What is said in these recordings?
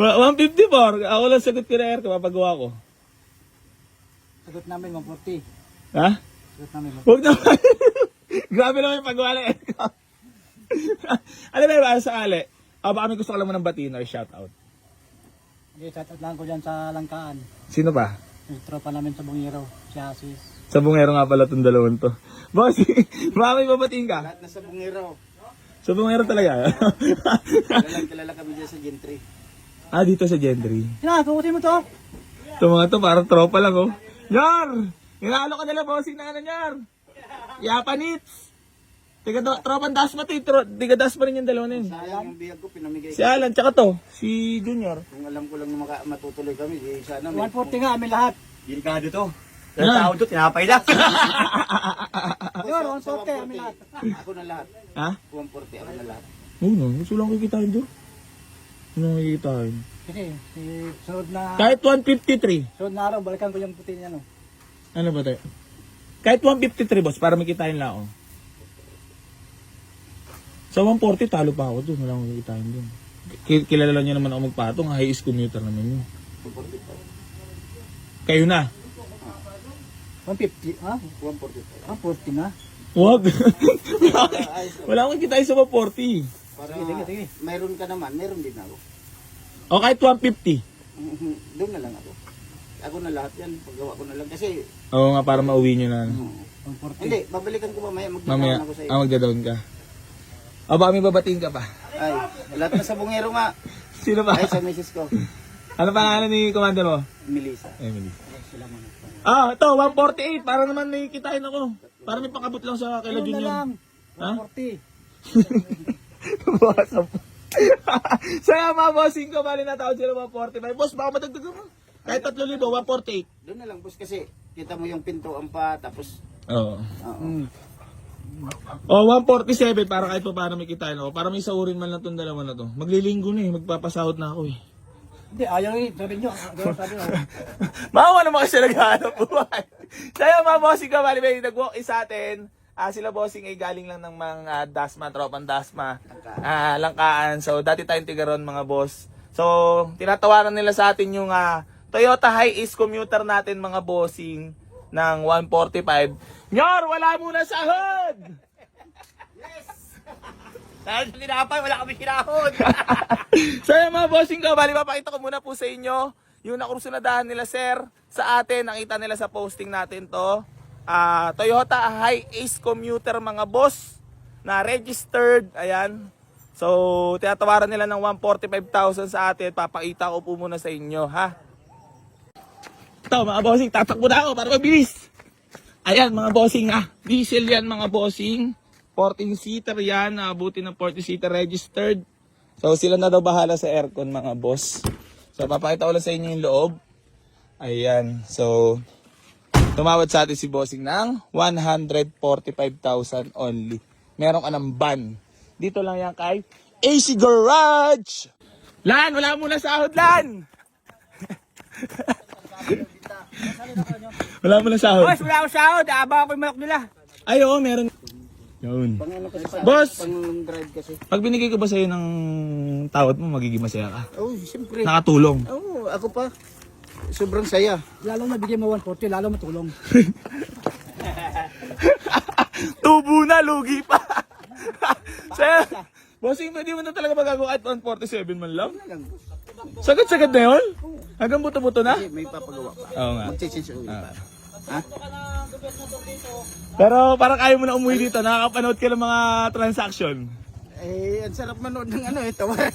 Wa- 154. Ako lang sagot ko na air ko, papagawa ko. Sagot namin 140. Ha? Sagot namin 140. Huwag naman. Grabe naman yung pagawa ng air ko. ano ba yung sa ali? Ah, baka may gusto ko lang mo ng batiin or shoutout. Okay, shoutout lang ko dyan sa Langkaan. Sino pa? Yung tropa namin sa Bungiro. Si Asis. Sa bungero nga pala itong dalawang to. Boss, baka may babatiin ka? Lahat nasa bungero. Sa bungero talaga. Kilala, kilala kami dyan sa Gentry. ah, dito sa Gendry. Sina, tukutin mo to. Ito mga to, parang tropa lang oh. Nyar! Inalo ka nila bossing na ano nyar. Yapanits! Tiga do, tropang dasma to, eh. tro, tiga dasma rin yung dalawa na yun. Sayang yung biyag ko, pinamigay Si ko. Alan, tsaka to, si Junior. Kung alam ko lang na maka- matutuloy kami, eh, sana may... 140 nga, amin lahat. Delikado to. Ilang tao to, tinapay na. Yun, 140, amin lahat. Ako na lahat. ha? 140, ako na lahat. Oo no, gusto lang kikitain doon. Ano kikitain? Sige, si sunod na... Kahit 153. Sunod na araw, balikan ko yung puti niya, no? Ano ba tayo? Kahit 153 boss, para makitain lang ako. Sa 140, talo pa ako doon. Wala akong kikitain doon. Ki- Kilala lang niya naman ako magpatong. High is commuter naman yun. 145. Kayo na. 150, ha? 145. Ah, 40 na. Wag. Wala akong kikitain sa 140. Para Sige, sige, sige. mayroon ka naman, mayroon din ako. O kahit 150. Doon na lang ako. Ako na lahat yan, paggawa ko na lang. Kasi, Oo nga, para mauwi nyo na. ano. 140. hindi, babalikan ko mamaya, Mamaya, magdadaan ako sa iyo. ah, magda-down ka. O baka may babatiin ka pa. Ay, lahat na sa bungero nga. Sino ba? Ay, sa misis ko, Ano pangalan ni commander mo? Melissa. Emily. Ah, ito, 148. Para naman may kitain ako. Para may pakabot lang sa Yun na Junior. lang. Ha? 140. Basa po. Saya mga bossing ko, bali na tawad sila 145. Boss, baka madagdagan mo. Kahit 3,000, 148. Doon na lang, boss, kasi kita mo yung pintuan pa, tapos, Oo. oo. Hmm. Oh, 147 para kahit pa paano may kitain ako. Para may saurin man lang tong dalawa na to. Maglilinggo na eh, magpapasahod na ako eh. Hindi, ayaw eh. Sabi nyo. Ayaw, sabi nyo. Mama naman kasi naghahanap buhay. Kaya mga bossing ka, bali may nag-walk sa atin. Ah, sila bossing ay galing lang ng mga Dasma, tropang Dasma. Ah, langkaan. So, dati tayong tigaron mga boss. So, tinatawaran nila sa atin yung ah, Toyota Hiace commuter natin mga bossing ng 145. Nyor, wala muna sahod! Dahil sa tinapay, wala kami kinahon. so yung mga bossing ko, bali papakita ko muna po sa inyo yung nakursunadahan nila sir sa atin. Nakita nila sa posting natin to. Ah, Toyota High Ace Commuter mga boss na registered. Ayan. So, tinatawaran nila ng 145,000 sa atin. Papakita ko po muna sa inyo, ha? Ito, mga bossing, tatakbo na ako para mabilis. Ayan, mga bossing, ah. Diesel yan, mga bossing. 14-seater yan. Naabuti ng 14-seater registered. So, sila na daw bahala sa aircon, mga boss. So, papakita ko lang sa inyo yung loob. Ayan. So, tumawad sa atin si bossing ng 145,000 only. Meron ka ng ban. Dito lang yan kay AC Garage! Lan! Wala muna sahod, Lan! wala muna sahod. Boss, wala akong sahod. Aba ako yung manok nila. Ay, oo, meron. Yun. Pang ano kasi Boss! pang drive kasi. Pag binigay ko ba sa'yo ng tawad mo, magiging masaya ka? Oh, siyempre. Nakatulong. Oo, ako pa. Sobrang saya. Lalo na bigyan mo 140, lalo matulong. Tubo na, lugi pa. Sir, bossing, pwede mo na talaga magagawa at 147 man lang. Ano lang. Sagad-sagad na yun? Hanggang buto-buto na? Kasi may papagawa pa. Oo nga. Magchichange ulit pa. Ha? Pero parang ayaw mo na umuwi dito, nakakapanood ka ng mga transaction. Eh, ang sarap manood ng ano eh, tawaran.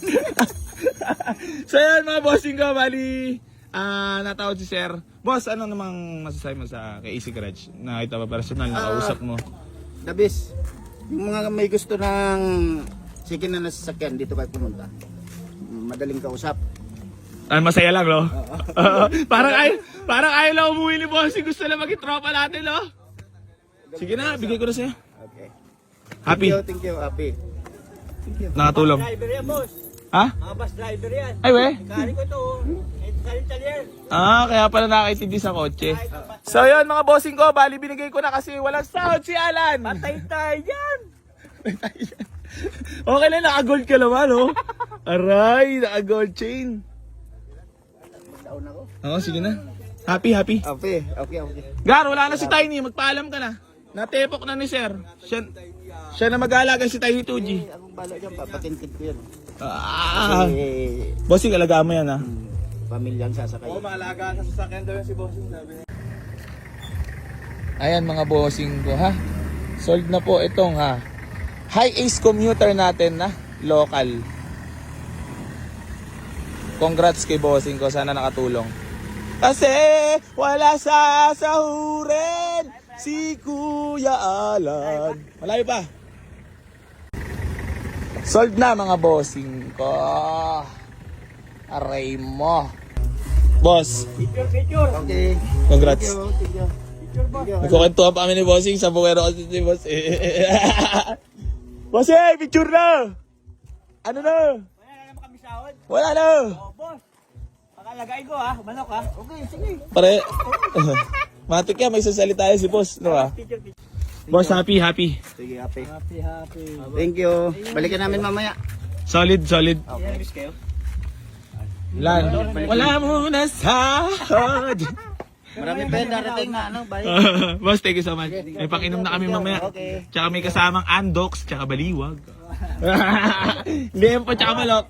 so yan mga bossing ko, bali, ah natawag si Sir. Boss, ano namang masasabi mo sa kay Easy Garage? Nakita ba personal, nakausap mo? The best. Yung mga may gusto ng sige na nasasakyan dito kayo pumunta. Madaling kausap. Ah, masaya lang, no? Oo. parang ay parang ayaw lang umuwi ni Bossing. Gusto lang maging tropa natin, no? Sige na, bigay ko na sa'yo. Okay. Happy. Thank you, thank you, happy. Nakatulong. Driver yan, boss. Ha? Mga bus driver yan. Ay, we. Kari ko to. Ito sa Italian. Ah, kaya pala nakakaintindi sa kotse. So yun mga bossing ko, bali binigay ko na kasi walang sahod si Alan. Patay tayo yan. okay lang, naka-gold ka naman, oh. Aray, naka-gold chain. Oo, sige na. Happy, happy. Okay, okay, okay. Gar, wala na si Tiny. Magpaalam ka na. Natepok na ni Sir. Siya, siya na mag-aalaga si Tiny 2G. Eh, akong bala dyan, papatintin ko yan. Ah. Eh, Bossing, alagaan mo yan ha. hmm, pamilyang sasakay. Malaga sa sasakyan daw yan si Bossing sabi niya. Ayan mga bossing ko ha. Sold na po itong ha. High Ace commuter natin na local. Congrats kay bossing ko. Sana nakatulong. Kasi wala sa sahurin si Kuya Alan. Malayo pa. Sold na mga bossing ko. Aray mo. Boss, Picture, picture. Okay. congrats. Nagkukentuhan pa kami ni Bossing sa buwero kasi si Boss. Bossing, picture na! Ano na? Wala na kami sahod. Wala na! Oh, boss. Pakalagay ko ha. Manok ha. Okay, sige. Pare, matik ka, may sasalita yan si Boss, no ah? Picture. Boss, happy, happy. Sige, happy. Happy, happy. Thank you. Balikan namin mamaya. Solid, solid. Okay. Kayo? Lan. Wala mo na sahod. Marami pa darating na ano, bye. Boss, thank you so much. May pakinom na kami mamaya. Okay. Tsaka may kasamang andox, tsaka baliwag. Liempo, tsaka malok.